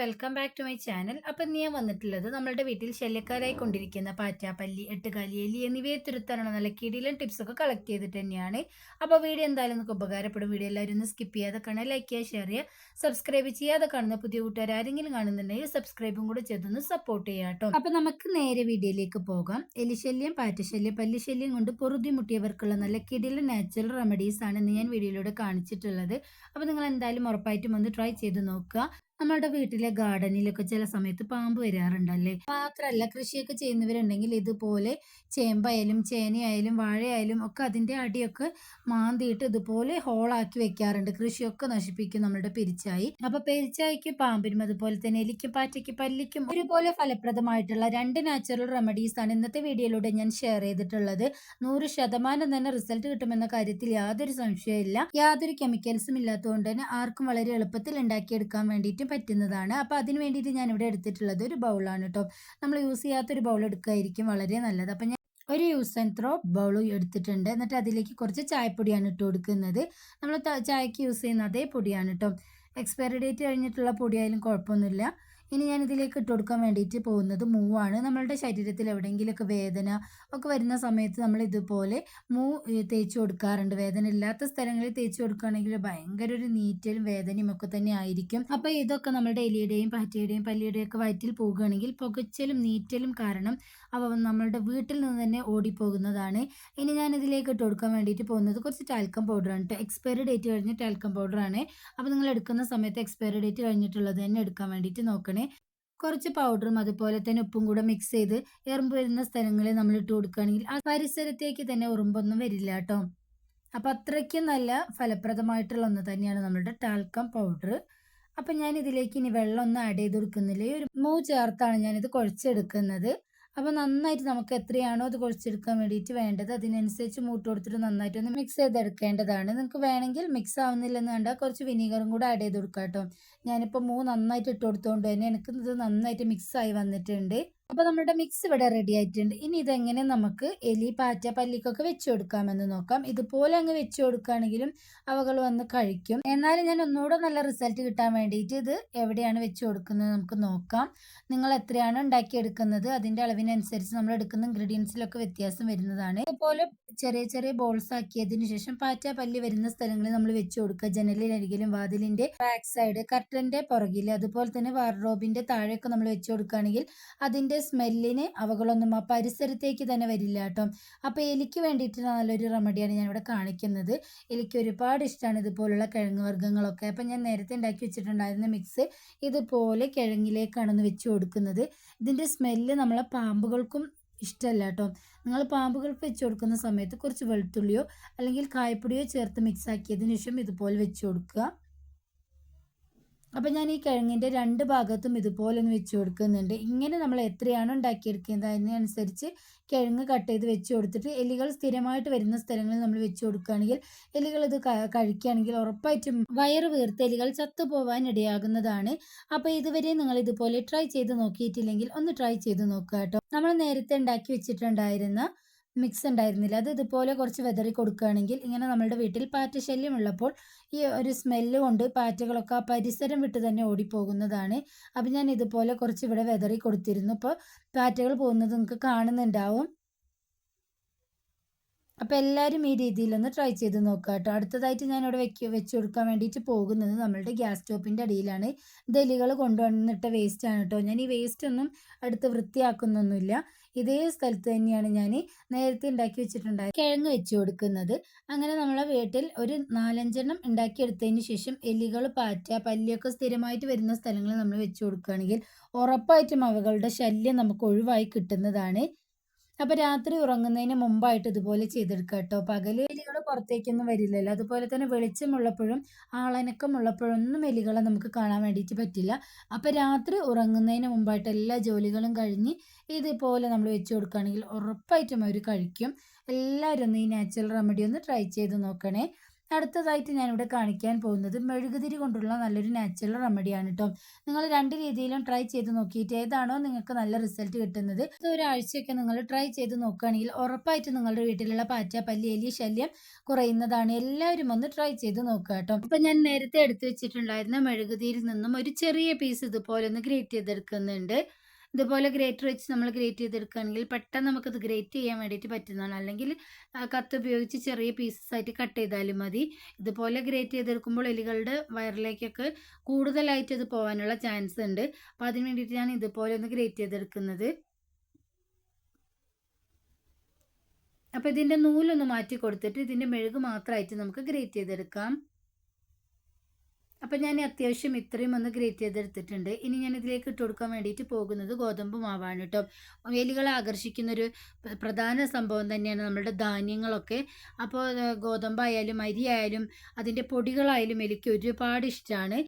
Welcome back to my channel. അപ്പം ഞാൻ വന്നിട്ടുള്ളത് നമ്മളുടെ വീട്ടിൽ ശല്യക്കാരായി കൊണ്ടിരിക്കുന്ന പാറ്റ പല്ലി എട്ടുകാലി എലി എന്നിവയെ തുരുത്താനുള്ള നല്ല കിടിലൻ ടിപ്സൊക്കെ കളക്ട് ചെയ്തിട്ട് തന്നെയാണ്. അപ്പോൾ വീഡിയോ എന്തായാലും നിങ്ങൾക്ക് ഉപകാരപ്പെടും. വീഡിയോ എല്ലാവരും ഒന്ന് സ്കിപ്പ് ചെയ്യാതെ കാണാൻ ലൈക്ക് ചെയ്യുക ഷെയർ ചെയ്യുക സബ്സ്ക്രൈബ് ചെയ്യാതെ കാണുന്ന പുതിയ കൂട്ടുകാർ ആരെങ്കിലും കാണുന്നുണ്ടെങ്കിൽ സബ്സ്ക്രൈബും കൂടെ ചെയ്തൊന്ന് സപ്പോർട്ട് ചെയ്യാം കേട്ടോ. അപ്പം നമുക്ക് നേരെ വീഡിയോയിലേക്ക് പോകാം. എലിശല്യം പാറ്റശല്യം പല്ലിശല്യം കൊണ്ട് പൊറുതിമുട്ടിയവർക്കുള്ള നല്ല കിടിലൻ നാച്ചുറൽ റെമഡീസ് ആണ് ഞാൻ വീഡിയോയിലൂടെ കാണിച്ചിട്ടുള്ളത്. അപ്പോൾ നിങ്ങൾ എന്തായാലും ഉറപ്പായിട്ടും ഒന്ന് ട്രൈ ചെയ്ത് നോക്കുക. നമ്മുടെ വീട്ടിലെ ഗാർഡനിലൊക്കെ ചില സമയത്ത് പാമ്പ് വരാറുണ്ടല്ലേ? മാത്രമല്ല കൃഷിയൊക്കെ ചെയ്യുന്നവരുണ്ടെങ്കിൽ ഇതുപോലെ ചേമ്പായാലും ചേനയായാലും വാഴയായാലും ഒക്കെ അതിന്റെ അടിയൊക്കെ മാന്തിയിട്ട് ഇതുപോലെ ഹോളാക്കി വെക്കാറുണ്ട്. കൃഷിയൊക്കെ നശിപ്പിക്കും നമ്മുടെ പെരിച്ചായി. അപ്പൊ പെരിച്ചായിക്ക് പാമ്പിനും അതുപോലെ തന്നെ എലിക്കും പാറ്റയ്ക്ക് പല്ലിക്കും ഒരുപോലെ ഫലപ്രദമായിട്ടുള്ള രണ്ട് നാച്ചുറൽ റെമഡീസ് ആണ് ഇന്നത്തെ വീഡിയോയിലൂടെ ഞാൻ ഷെയർ ചെയ്തിട്ടുള്ളത്. നൂറ് ശതമാനം തന്നെ റിസൾട്ട് കിട്ടുമെന്ന കാര്യത്തിൽ യാതൊരു സംശയമില്ല യാതൊരു കെമിക്കൽസും ഇല്ലാത്തതുകൊണ്ട് തന്നെ ആർക്കും വളരെ എളുപ്പത്തിൽ ഉണ്ടാക്കിയെടുക്കാൻ വേണ്ടിയിട്ടും പറ്റുന്നതാണ്. അപ്പോൾ അതിന് വേണ്ടിയിട്ട് ഞാൻ ഇവിടെ എടുത്തിട്ടുള്ളത് ഒരു ബൗളാണ് കേട്ടോ. നമ്മൾ യൂസ് ചെയ്യാത്തൊരു ബൗൾ എടുക്കുകയായിരിക്കും വളരെ നല്ലത്. അപ്പം ഞാൻ ഒരു യൂസ് ആൻഡ് ത്രോ ബൗൾ എടുത്തിട്ടുണ്ട്. എന്നിട്ട് അതിലേക്ക് കുറച്ച് ചായപ്പൊടിയാണ് ഇട്ട് കൊടുക്കുന്നത്. നമ്മൾ ചായക്ക് യൂസ് ചെയ്യുന്ന അതേ പൊടിയാണ് കേട്ടോ. എക്സ്പയറി ഡേറ്റ് കഴിഞ്ഞിട്ടുള്ള പൊടിയായാലും കുഴപ്പമൊന്നുമില്ല. ഇനി ഞാൻ ഇതിലേക്ക് ഇട്ട് കൊടുക്കാൻ വേണ്ടിയിട്ട് പോകുന്നത് മൂവാണ്. നമ്മളുടെ ശരീരത്തിൽ എവിടെയെങ്കിലുമൊക്കെ വേദന ഒക്കെ വരുന്ന സമയത്ത് നമ്മൾ ഇതുപോലെ മൂ തേച്ച് കൊടുക്കാറുണ്ട്. വേദന ഇല്ലാത്ത സ്ഥലങ്ങളിൽ തേച്ച് കൊടുക്കുകയാണെങ്കിൽ ഭയങ്കര ഒരു നീറ്റലും വേദനയും ഒക്കെ തന്നെ ആയിരിക്കും. അപ്പോൾ ഇതൊക്കെ നമ്മുടെ എലിയുടെയും പാറ്റയുടെയും പല്ലിയുടെയും ഒക്കെ വയറ്റിൽ പോകുകയാണെങ്കിൽ പുകച്ചലും നീറ്റലും കാരണം അവ നമ്മളുടെ വീട്ടിൽ നിന്ന് തന്നെ ഓടിപ്പോകുന്നതാണ്. ഇനി ഞാൻ ഇതിലേക്ക് ഇട്ട് കൊടുക്കാൻ വേണ്ടിയിട്ട് പോകുന്നത് കുറച്ച് ടാൽക്കം പൗഡറാണ് കേട്ടോ എക്സ്പയറി ഡേറ്റ് കഴിഞ്ഞ ടാൽക്കം പൗഡറാണ് അപ്പോൾ നിങ്ങൾ എടുക്കുന്ന സമയത്ത് എക്സ്പയറി ഡേറ്റ് കഴിഞ്ഞിട്ടുള്ളത് തന്നെ എടുക്കാൻ വേണ്ടിയിട്ട് നോക്കണേ. കുറച്ച് പൗഡറും അതുപോലെ തന്നെ ഉപ്പും കൂടെ മിക്സ് ചെയ്ത് എറുമ്പ് വരുന്ന സ്ഥലങ്ങളിൽ നമ്മൾ ഇട്ട് കൊടുക്കുകയാണെങ്കിൽ ആ പരിസരത്തേക്ക് തന്നെ ഉറുമ്പൊന്നും വരില്ല കേട്ടോ. അപ്പം അത്രയ്ക്ക് നല്ല ഫലപ്രദമായിട്ടുള്ള ഒന്ന് തന്നെയാണ് നമ്മുടെ ടാൽക്കം പൗഡർ അപ്പം ഞാൻ ഇതിലേക്ക് ഇനി വെള്ളം ഒന്നും ആഡ് ചെയ്ത് കൊടുക്കുന്നില്ല. ഒരു മൂ ചേർത്താണ് ഞാനിത് കുഴച്ചെടുക്കുന്നത്. അപ്പോൾ നന്നായിട്ട് നമുക്ക് എത്രയാണോ അത് കുഴച്ചെടുക്കാൻ വേണ്ടിയിട്ട് വേണ്ടത് അതിനനുസരിച്ച് മൂട്ട് കൊടുത്തിട്ട് നന്നായിട്ട് ഒന്ന് മിക്സ് ചെയ്തെടുക്കേണ്ടതാണ്. നിങ്ങൾക്ക് വേണമെങ്കിൽ മിക്സ് ആവുന്നില്ലെന്ന് കണ്ടാൽ കുറച്ച് വിനീഗറും കൂടെ ആഡ് ചെയ്ത് കൊടുക്കാം കേട്ടോ ഞാനിപ്പോൾ മൂ നന്നായിട്ട് ഇട്ട് കൊടുത്തോണ്ട് തന്നെ എനിക്ക് ഇത് നന്നായിട്ട് മിക്സ് ആയി വന്നിട്ടുണ്ട്. അപ്പോൾ നമ്മുടെ മിക്സ് ഇവിടെ റെഡി ആയിട്ടുണ്ട്. ഇനി ഇതെങ്ങനെ നമുക്ക് എലി പാറ്റ പല്ലിക്കൊക്കെ വെച്ച് കൊടുക്കാമെന്ന് നോക്കാം. ഇതുപോലെ അങ്ങ് വെച്ച് കൊടുക്കുകയാണെങ്കിലും അവകൾ വന്ന് കഴിക്കും. എന്നാലും ഞാൻ ഒന്നുകൂടെ നല്ല റിസൾട്ട് കിട്ടാൻ വേണ്ടിയിട്ട് ഇത് എവിടെയാണ് വെച്ച് കൊടുക്കുന്നത് നമുക്ക് നോക്കാം. നിങ്ങൾ എത്രയാണ് ഉണ്ടാക്കിയെടുക്കുന്നത് അതിന്റെ അളവിനനുസരിച്ച് നമ്മൾ എടുക്കുന്ന ഇൻഗ്രീഡിയൻസിലൊക്കെ വ്യത്യാസം വരുന്നതാണ്. ഇതുപോലെ ചെറിയ ചെറിയ ബോൾസ് ആക്കിയതിന് ശേഷം പാറ്റ പല്ലി വരുന്ന സ്ഥലങ്ങളിൽ നമ്മൾ വെച്ച് കൊടുക്കുക. ജനലിനരികിലും വാതിലിന്റെ ബാക്ക് സൈഡ് കർട്ടന്റെ പുറകിൽ അതുപോലെ തന്നെ വാർഡ്രോബിന്റെ താഴെയൊക്കെ നമ്മൾ വെച്ച് കൊടുക്കുകയാണെങ്കിൽ അതിന്റെ സ്മെല്ലിന് അവകളൊന്നും ആ പരിസരത്തേക്ക് തന്നെ വരില്ല കേട്ടോ. അപ്പോൾ എലിക്ക് വേണ്ടിയിട്ട് നല്ലൊരു റെമഡിയാണ് ഞാൻ ഇവിടെ കാണിക്കുന്നത്. എലിക്ക് ഒരുപാട് ഇഷ്ടമാണ് ഇതുപോലുള്ള കിഴങ്ങ് വർഗങ്ങളൊക്കെ. അപ്പം ഞാൻ നേരത്തെ ഉണ്ടാക്കി വെച്ചിട്ടുണ്ടായിരുന്ന മിക്സ് ഇതുപോലെ കിഴങ്ങിലേക്കാണ് വെച്ച് കൊടുക്കുന്നത്. ഇതിന്റെ സ്മെല്ല് നമ്മളെ പാമ്പുകൾക്കും ഇഷ്ടമല്ല കേട്ടോ. നിങ്ങൾ പാമ്പുകൾക്ക് വെച്ച് കൊടുക്കുന്ന സമയത്ത് കുറച്ച് വെളുത്തുള്ളിയോ അല്ലെങ്കിൽ കായപ്പൊടിയോ ചേർത്ത് മിക്സ് ആക്കിയതിന് ശേഷം ഇതുപോലെ വെച്ച് കൊടുക്കുക. അപ്പം ഞാൻ ഈ കിഴങ്ങിന്റെ രണ്ട് ഭാഗത്തും ഇതുപോലെ ഒന്ന് വെച്ച് കൊടുക്കുന്നുണ്ട്. ഇങ്ങനെ നമ്മൾ എത്രയാണ് ഉണ്ടാക്കിയെടുക്കുന്നത് അതിനനുസരിച്ച് കിഴങ്ങ് കട്ട് ചെയ്ത് വെച്ച് കൊടുത്തിട്ട് എലികൾ സ്ഥിരമായിട്ട് വരുന്ന സ്ഥലങ്ങളിൽ നമ്മൾ വെച്ച് കൊടുക്കുകയാണെങ്കിൽ എലികൾ ഇത് കഴിക്കുകയാണെങ്കിൽ ഉറപ്പായിട്ടും വയറ് വീർത്ത് എലികൾ ചത്തുപോവാൻ ഇടയാകുന്നതാണ്. അപ്പോൾ ഇതുവരെ നിങ്ങൾ ഇതുപോലെ ട്രൈ ചെയ്ത് നോക്കിയിട്ടില്ലെങ്കിൽ ഒന്ന് ട്രൈ ചെയ്ത് നോക്കുക കേട്ടോ. നമ്മൾ നേരത്തെ ഉണ്ടാക്കി വെച്ചിട്ടുണ്ടായിരുന്ന മിക്സ് ഉണ്ടായിരുന്നില്ല അത് ഇതുപോലെ കുറച്ച് വെതറി കൊടുക്കുകയാണെങ്കിൽ ഇങ്ങനെ നമ്മളുടെ വീട്ടിൽ പാറ്റ ശല്യം ഉള്ളപ്പോൾ ഈ ഒരു സ്മെല്ല് കൊണ്ട് പാറ്റകളൊക്കെ ആ പരിസരം വിട്ട് തന്നെ ഓടിപ്പോകുന്നതാണ്. അപ്പം ഞാൻ ഇതുപോലെ കുറച്ച് ഇവിടെ വെതറി കൊടുത്തിരുന്നു. ഇപ്പോൾ പാറ്റകൾ പോകുന്നത് നിങ്ങൾക്ക് കാണുന്നുണ്ടാവും. അപ്പോൾ എല്ലാവരും ഈ രീതിയിലൊന്ന് ട്രൈ ചെയ്ത് നോക്കുക കേട്ടോ അടുത്തതായിട്ട് ഞാനിവിടെ വെക്ക വെച്ച് കൊടുക്കാൻ വേണ്ടിയിട്ട് പോകുന്നത് നമ്മളുടെ ഗ്യാസ് സ്റ്റോപ്പിന്റെ അടിയിലാണ്. ദലികൾ കൊണ്ടുവന്നിട്ട വേസ്റ്റ് ആണ് കേട്ടോ ഞാൻ ഈ വേസ്റ്റ് ഒന്നും അടുത്ത് വൃത്തിയാക്കുന്നൊന്നുമില്ല. ഇതേ സ്ഥലത്ത് തന്നെയാണ് ഞാൻ നേരത്തെ ഉണ്ടാക്കി വെച്ചിട്ടുണ്ടായത് കിഴങ്ങ് വെച്ച് കൊടുക്കുന്നത്. അങ്ങനെ നമ്മളെ വീട്ടിൽ ഒരു നാലഞ്ചെണ്ണം ഉണ്ടാക്കിയെടുത്തതിന് ശേഷം എലികൾ പാറ്റ പല്ലിയൊക്കെ സ്ഥിരമായിട്ട് വരുന്ന സ്ഥലങ്ങളിൽ നമ്മൾ വെച്ച് കൊടുക്കുകയാണെങ്കിൽ ഉറപ്പായിട്ടും അവകളുടെ ശല്യം നമുക്ക് ഒഴിവായി കിട്ടുന്നതാണ്. അപ്പോൾ രാത്രി ഉറങ്ങുന്നതിന് മുമ്പായിട്ട് ഇതുപോലെ ചെയ്തെടുക്കുക കേട്ടോ. പകൽ എലികൾ പുറത്തേക്കൊന്നും വരില്ലല്ലോ. അതുപോലെ തന്നെ വെളിച്ചമുള്ളപ്പോഴും ആളനക്കമുള്ളപ്പോഴൊന്നും എലികളെ നമുക്ക് കാണാൻ വേണ്ടിയിട്ട് പറ്റില്ല. അപ്പോൾ രാത്രി ഉറങ്ങുന്നതിന് മുമ്പായിട്ട് എല്ലാ ജോലികളും കഴിഞ്ഞ് ഇതുപോലെ നമ്മൾ വെച്ച് കൊടുക്കുകയാണെങ്കിൽ ഉറപ്പായിട്ടും അവർ കഴിക്കും. എല്ലാവരും ഒന്ന് ഈ നാച്ചുറൽ റെമഡി ഒന്ന് ട്രൈ ചെയ്ത് നോക്കണേ. അടുത്തതായിട്ട് ഞാനിവിടെ കാണിക്കാൻ പോകുന്നത് മെഴുകുതിരി കൊണ്ടുള്ള നല്ലൊരു നാച്ചുറൽ റെമഡിയാണ് കേട്ടോ നിങ്ങൾ രണ്ട് രീതിയിലും ട്രൈ ചെയ്ത് നോക്കിയിട്ട് ഏതാണോ നിങ്ങൾക്ക് നല്ല റിസൾട്ട് കിട്ടുന്നത്. ഇത് ഒരാഴ്ചയൊക്കെ നിങ്ങൾ ട്രൈ ചെയ്ത് നോക്കുകയാണെങ്കിൽ ഉറപ്പായിട്ട് നിങ്ങളുടെ വീട്ടിലുള്ള പാറ്റ പല്ലി എലി ശല്യം കുറയുന്നതാണ്. എല്ലാവരും ഒന്ന് ട്രൈ ചെയ്ത് നോക്കുക കേട്ടോ അപ്പം ഞാൻ നേരത്തെ എടുത്തു വെച്ചിട്ടുണ്ടായിരുന്ന മെഴുകുതിരിയിൽ നിന്നും ഒരു ചെറിയ പീസ് ഇതുപോലെ ഒന്ന് ഗ്രേറ്റ് ചെയ്തെടുക്കുന്നുണ്ട്. ഇതുപോലെ ഗ്രേറ്റർ വെച്ച് നമ്മൾ ഗ്രേറ്റ് ചെയ്തെടുക്കുകയാണെങ്കിൽ പെട്ടെന്ന് നമുക്കത് ഗ്രേറ്റ് ചെയ്യാൻ വേണ്ടിയിട്ട് പറ്റുന്നതാണ്. അല്ലെങ്കിൽ കത്ത് ഉപയോഗിച്ച് ചെറിയ പീസസ് ആയിട്ട് കട്ട് ചെയ്താലും മതി. ഇതുപോലെ ഗ്രേറ്റ് ചെയ്തെടുക്കുമ്പോൾ എലികളുടെ വയറിലേക്കൊക്കെ കൂടുതലായിട്ട് അത് പോകാനുള്ള ചാൻസ് ഉണ്ട്. അപ്പോൾ അതിന് വേണ്ടിയിട്ട് ഞാൻ ഇതുപോലെ ഒന്ന് ഗ്രേറ്റ് ചെയ്തെടുക്കുന്നത്. അപ്പോൾ ഇതിന്റെ നൂലൊന്ന് മാറ്റി കൊടുത്തിട്ട് ഇതിന്റെ മെഴുക് മാത്രമായിട്ട് നമുക്ക് ഗ്രേറ്റ് ചെയ്തെടുക്കാം. അപ്പം ഞാൻ അത്യാവശ്യം ഇത്രയും ഒന്ന് ഗ്രേറ്റ് ചെയ്തെടുത്തിട്ടുണ്ട് ഇനി ഞാൻ ഇതിലേക്ക് ഇട്ട് കൊടുക്കാൻ വേണ്ടിയിട്ട് പോകുന്നത് ഗോതമ്പ് മാവാണ് കേട്ടോ വേലികളെ ആകർഷിക്കുന്നൊരു പ്രധാന സംഭവം തന്നെയാണ് നമ്മളുടെ ധാന്യങ്ങളൊക്കെ. അപ്പോൾ ഗോതമ്പായാലും അരി ആയാലും അതിന്റെ പൊടികളായാലും എനിക്ക് ഒരുപാട് ഇഷ്ടമാണ്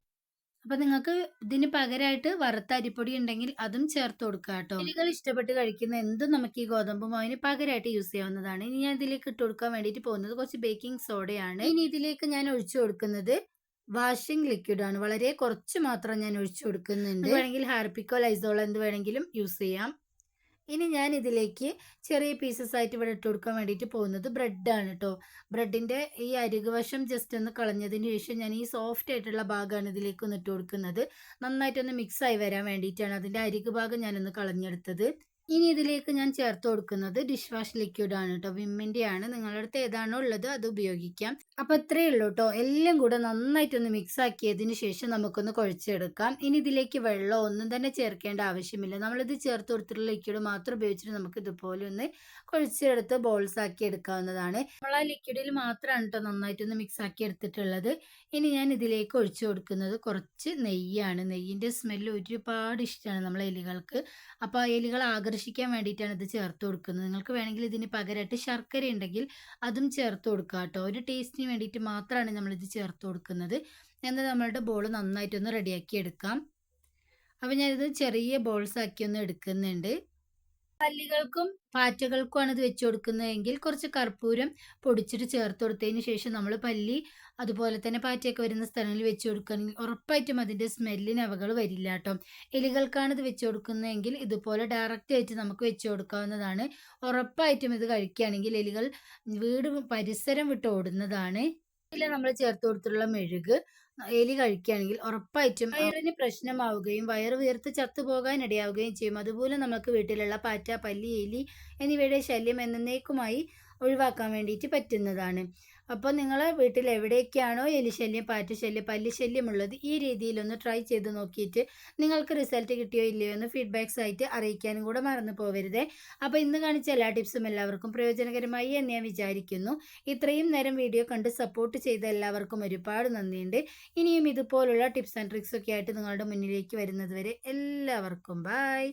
അപ്പം നിങ്ങൾക്ക് ഇതിന് പകരമായിട്ട് വറുത്ത അരിപ്പൊടി ഉണ്ടെങ്കിൽ അതും ചേർത്ത് കൊടുക്കുക കേട്ടോ എലികൾ ഇഷ്ടപ്പെട്ട് കഴിക്കുന്ന എന്തും നമുക്ക് ഈ ഗോതമ്പ് മാവിന് പകരമായിട്ട് യൂസ് ചെയ്യാവുന്നതാണ്. ഇനി ഞാൻ ഇതിലേക്ക് ഇട്ട് കൊടുക്കാൻ വേണ്ടിയിട്ട് പോകുന്നത് കുറച്ച് ബേക്കിംഗ് സോഡയാണ്. ഇനി ഇതിലേക്ക് ഞാൻ ഒഴിച്ചു കൊടുക്കുന്നത് വാഷിംഗ് ലിക്വിഡ് ആണ് വളരെ കുറച്ച് മാത്രം ഞാൻ ഒഴിച്ചു കൊടുക്കുന്നുണ്ട്. വേണമെങ്കിൽ ഹാർപ്പിക്കോ ലൈസോൾ എന്ത് വേണമെങ്കിലും യൂസ് ചെയ്യാം. ഇനി ഞാൻ ഇതിലേക്ക് ചെറിയ പീസസ് ആയിട്ട് ഇവിടെ ഇട്ട് കൊടുക്കാൻ വേണ്ടിയിട്ട് പോകുന്നത് ബ്രെഡാണ് കേട്ടോ ബ്രെഡിന്റെ ഈ അരികുവശം ജസ്റ്റ് ഒന്ന് കളഞ്ഞതിന് ശേഷം ഞാൻ ഈ സോഫ്റ്റ് ആയിട്ടുള്ള ഭാഗമാണ് ഇതിലേക്ക് ഒന്ന് ഇട്ട് കൊടുക്കുന്നത്. നന്നായിട്ടൊന്ന് മിക്സ് ആയി വരാൻ വേണ്ടിയിട്ടാണ് അതിന്റെ അരികു ഭാഗം ഞാനൊന്ന് കളഞ്ഞെടുത്തത്. ഇനി ഇതിലേക്ക് ഞാൻ ചേർത്ത് കൊടുക്കുന്നത് ഡിഷ് വാഷ് ലിക്വിഡ് ആണ് കേട്ടോ വിമ്മിന്റെ ആണ്. നിങ്ങളുടെ അടുത്ത് ഏതാണോ ഉള്ളത് അത് ഉപയോഗിക്കാം. അപ്പോൾ ഇത്രയേ ഉള്ളൂ കേട്ടോ എല്ലാം കൂടെ നന്നായിട്ടൊന്ന് മിക്സ് ആക്കിയതിന് ശേഷം നമുക്കൊന്ന് കുഴച്ചെടുക്കാം. ഇനി ഇതിലേക്ക് വെള്ളം ഒന്നും തന്നെ ചേർക്കേണ്ട ആവശ്യമില്ല. നമ്മളിത് ചേർത്ത് കൊടുത്തിട്ടുള്ള ലിക്വിഡ് മാത്രം ഉപയോഗിച്ചിട്ട് നമുക്ക് ഇതുപോലെ ഒന്ന് കുഴച്ചെടുത്ത് ബോൾസ് ആക്കി എടുക്കാവുന്നതാണ്. നമ്മൾ ആ ലിക്വിഡിൽ മാത്രമാണ് കേട്ടോ നന്നായിട്ടൊന്ന് മിക്സ് ആക്കി എടുത്തിട്ടുള്ളത്. ഇനി ഞാൻ ഇതിലേക്ക് ഒഴിച്ചു കൊടുക്കുന്നത് കുറച്ച് നെയ്യാണ്. നെയ്യിന്റെ സ്മെല്ല് ഒരുപാട് ഇഷ്ടമാണ് നമ്മളെ എലികൾക്ക്. അപ്പോൾ ആ എലികൾ ആകർഷിക്കാൻ വേണ്ടിയിട്ടാണ് ഇത് ചേർത്ത് കൊടുക്കുന്നത്. നിങ്ങൾക്ക് വേണമെങ്കിൽ ഇതിന് പകരമായിട്ട് ശർക്കര ഉണ്ടെങ്കിൽ അതും ചേർത്ത് കൊടുക്കുക കേട്ടോ. ഒരു ടേസ്റ്റിന് വേണ്ടിയിട്ട് മാത്രമാണ് നമ്മളിത് ചേർത്ത് കൊടുക്കുന്നത്. എന്നാൽ നമ്മളുടെ ബോൾ നന്നായിട്ടൊന്ന് റെഡിയാക്കി എടുക്കാം. അപ്പോൾ ഞാനിത് ചെറിയ ബോൾസ് ആക്കി ഒന്ന് എടുക്കുന്നുണ്ട്. പല്ലികൾക്കും പാറ്റകൾക്കും ആണ് ഇത് വെച്ച് കൊടുക്കുന്നതെങ്കിൽ കുറച്ച് കർപ്പൂരം പൊടിച്ചിട്ട് ചേർത്ത് കൊടുത്തതിന് ശേഷം നമ്മൾ പല്ലി അതുപോലെ തന്നെ പാറ്റയൊക്കെ വരുന്ന സ്ഥലങ്ങളിൽ വെച്ച് കൊടുക്കുകയാണെങ്കിൽ ഉറപ്പായിട്ടും അതിന്റെ സ്മെല്ലിന് അവകൾ വരില്ല കേട്ടോ. എലികൾക്കാണ് ഇത് വെച്ച് കൊടുക്കുന്നതെങ്കിൽ ഇതുപോലെ ഡയറക്റ്റ് ആയിട്ട് നമുക്ക് വെച്ച് കൊടുക്കാവുന്നതാണ്. ഉറപ്പായിട്ടും ഇത് കഴിക്കുകയാണെങ്കിൽ എലികൾ വീട് പരിസരം വിട്ട് ഓടുന്നതാണ്. നമ്മൾ ചേർത്ത് കൊടുത്തിട്ടുള്ള മെഴുക് എലി കഴിക്കുകയാണെങ്കിൽ ഉറപ്പായിട്ടും വയറിന് പ്രശ്നമാവുകയും വയറ് വീർത്ത് ചത്തുപോകാൻ ഇടയാവുകയും ചെയ്യും. അതുപോലെ നമുക്ക് വീട്ടിലുള്ള പാറ്റ പല്ലി എലി എന്നിവയുടെ ശല്യം എന്നേക്കുമായി ഒഴിവാക്കാൻ വേണ്ടിയിട്ട് പറ്റുന്നതാണ്. അപ്പോൾ നിങ്ങൾ വീട്ടിൽ എവിടെയൊക്കെയാണോ എലിശല്യം പാറ്റുശല്യം പല്ലിശല്യം ഉള്ളത് ഈ രീതിയിലൊന്ന് ട്രൈ ചെയ്ത് നോക്കിയിട്ട് നിങ്ങൾക്ക് റിസൾട്ട് കിട്ടിയോ ഇല്ലയോ എന്ന് ഫീഡ്ബാക്സ് ആയിട്ട് അറിയിക്കാനും കൂടെ മറന്നു പോകരുത് അപ്പോൾ ഇന്ന് കാണിച്ച എല്ലാ ടിപ്സും എല്ലാവർക്കും പ്രയോജനകരമായി എന്ന് ഞാൻ വിചാരിക്കുന്നു. ഇത്രയും നേരം വീഡിയോ കണ്ട് സപ്പോർട്ട് ചെയ്ത എല്ലാവർക്കും ഒരുപാട് നന്ദിയുണ്ട്. ഇനിയും ഇതുപോലുള്ള ടിപ്സ് ആൻഡ് ട്രിക്സ് ഒക്കെ ആയിട്ട് നിങ്ങളുടെ മുന്നിലേക്ക് വരുന്നത് വരെ എല്ലാവർക്കും ബായ്